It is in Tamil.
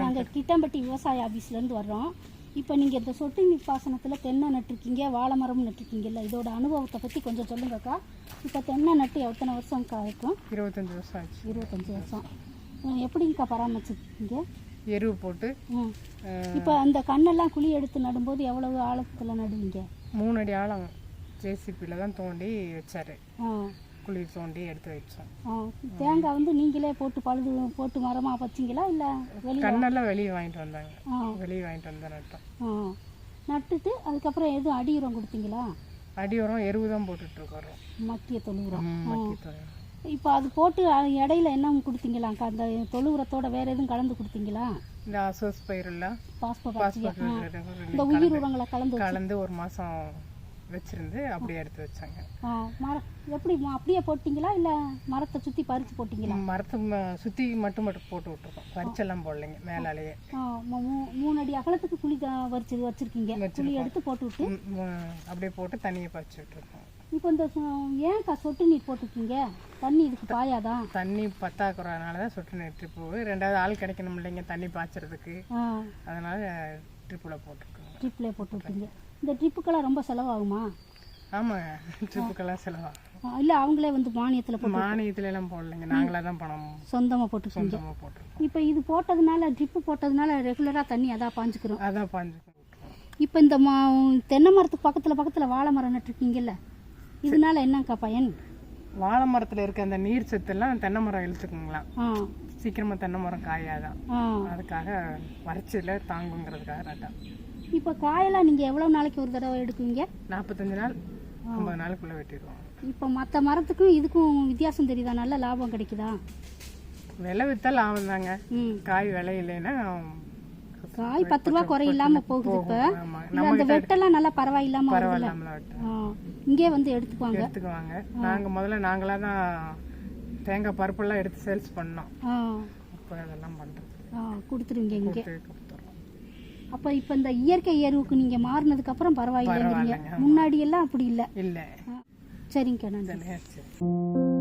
நாங்கள் கிட்டம்பட்டி விவசாய ஆஃபீஸ்லேருந்து வர்றோம். இப்போ நீங்கள் இந்த சொட்டு நீர் பாசனத்தில் தென்னை நட்டிருக்கீங்க வாழை மரம் நட்டிருக்கீங்கல்ல இதோட அனுபவத்தை பற்றி கொஞ்சம் சொல்லுங்கக்கா. இப்போ தென்னை நட்டு எத்தனை வருஷம்க்கா இருக்கும் இருபத்தஞ்சி வருஷம் ஆச்சு. இருபத்தஞ்சி வருஷம். எப்படிங்கக்கா பராமரிச்சிருக்கீங்க? எருவு போட்டு இப்போ அந்த கண்ணெல்லாம் குழி எடுத்து நடும்போது எவ்வளவு ஆழத்தில் நடுவீங்க? மூணு அடி ஆழம். ஜேசிபியில் தான் தோண்டி வச்சாரு. ஆ. குழி தோண்டி எடுத்து வச்சோம் தேங்காய் வந்து நீங்களே போட்டு பழுது போட்டு மரமாக வச்சிங்களா இல்லை வெளியே கண்ணெல்லாம் வெளியே வாங்கிட்டு வந்தாங்க. வெளியே வாங்கிட்டு வந்த நட்டோம் நட்டுட்டு அதுக்கப்புறம் எதுவும் அடி உரம் கொடுத்தீங்களா? அடி உரம் எருவு தான் போட்டுட்டு இருக்கோம் மக்கிய தொழு உரம் இப்போ அது போட்டு இடையில என்ன கொடுத்தீங்களாக்கா அந்த தொழு உரத்தோட வேற எதுவும் கலந்து கொடுத்தீங்களா? இந்த அசோஸ் பயிருல பாஸ்போ இந்த உயிர் உரங்களை கலந்து கலந்து ஒரு மாதம் வச்சிருந்து அப்படியே எடுத்து வச்சாங்க. எப்படி அப்படியே போட்டீங்களா? இல்லை மரத்தை சுற்றி பறித்து போட்டீங்களா? மரத்தை சுத்தி மட்டும் மட்டும் போட்டு விட்டுருக்கோம். பறிச்செல்லாம் போடலைங்க மேலாலேயே. மூணு அடி அகலத்துக்கு குழி வரிச்சு வச்சிருக்கீங்க. குழி எடுத்து போட்டு விட்டு. அப்படியே போட்டு தண்ணியை பறிச்சு விட்டுருக்கோம். இப்போ இந்த ஏன்க்கா சொட்டு நீர் போட்டிருக்கீங்க? தண்ணி இதுக்கு பாயாதா? தண்ணி பத்தாக்குறதுனால தான் சொட்டு நீர் ட்ரிப்பு ரெண்டாவது ஆள் கிடைக்கணும் இல்லைங்க தண்ணி பாய்ச்சறதுக்கு. அதனால ட்ரிப்பில் போட்டிருக்கோங்க ட்ரிப்லேயே போட்டு விட்டீங்க இந்த ட்ரிப்புக்கெல்லாம் ரொம்ப செலவாகுமா? ஆமாங்க ட்ரிப்புக்கெல்லாம் செலவாகும். இல்லை அவங்களே வந்து மானியத்தில் போட்டு மானியத்துல எல்லாம் போடலைங்க. நாங்களாக தான் பணம் சொந்தமாக போட்டுருக்கீங்க சொந்தமாக போட்டிருக்கோம். இப்போ இது போட்டதுனால ட்ரிப்பு போட்டதுனால ரெகுலராக தண்ணி அதான் பாஞ்சுக்கிறோம். அதான் பாஞ்சு இப்போ இந்த மா தென்னை மரத்துக்கு பக்கத்தில் பக்கத்தில் வாழை மரம் நட்டுருக்கீங்கல்ல? இதனால என்னக்கா பயன்? வாழை மரத்தில் இருக்க அந்த நீர் சத்தெல்லாம் தென்னை மரம் இழுத்துக்குங்களாம். ஆ. சீக்கிரமா தென்னை மரம் காயாதான். அதுக்காக வறட்சியில் தாங்குங்கிறதுக்காக நட்டேன் இப்போ காயெல்லாம் நீங்கள் எவ்வளோ நாளைக்கு ஒரு தடவை எடுக்குவீங்க? நாற்பத்தஞ்சு நாள் ஐம்பது நாளுக்குள்ளே வெட்டிடுவோம். இப்போ மற்ற மரத்துக்கும் இதுக்கும் வித்தியாசம் தெரியுதா? நல்ல லாபம் கிடைக்குதா? விலை வித்தா லாபம் தாங்க. காய் விலை இல்லைன்னா காய் பத்து ரூபா குறை இல்லாமல் போகுது இப்போ. அந்த வெட்டெல்லாம் நல்லா பரவாயில்லாம ஆ, இங்கே வந்து எடுத்துக்குவாங்க? எடுத்துக்குவாங்க. நாங்கள் முதல்ல நாங்களாக தான் தேங்காய் பருப்பெல்லாம் எடுத்து சேல்ஸ் பண்ணோம். இப்போ அதெல்லாம் பண்ணுறது ஆ கொடுத்துருவீங்க இங்கே. அப்போ இப்போ இந்த இயற்கை எருவுக்கு நீங்கள் மாறினதுக்கு அப்புறம் பரவாயில்லைங்கிறீங்க. முன்னாடி எல்லாம் அப்படி இல்லை. இல்லை. சரிங்கக்கா நன்றி.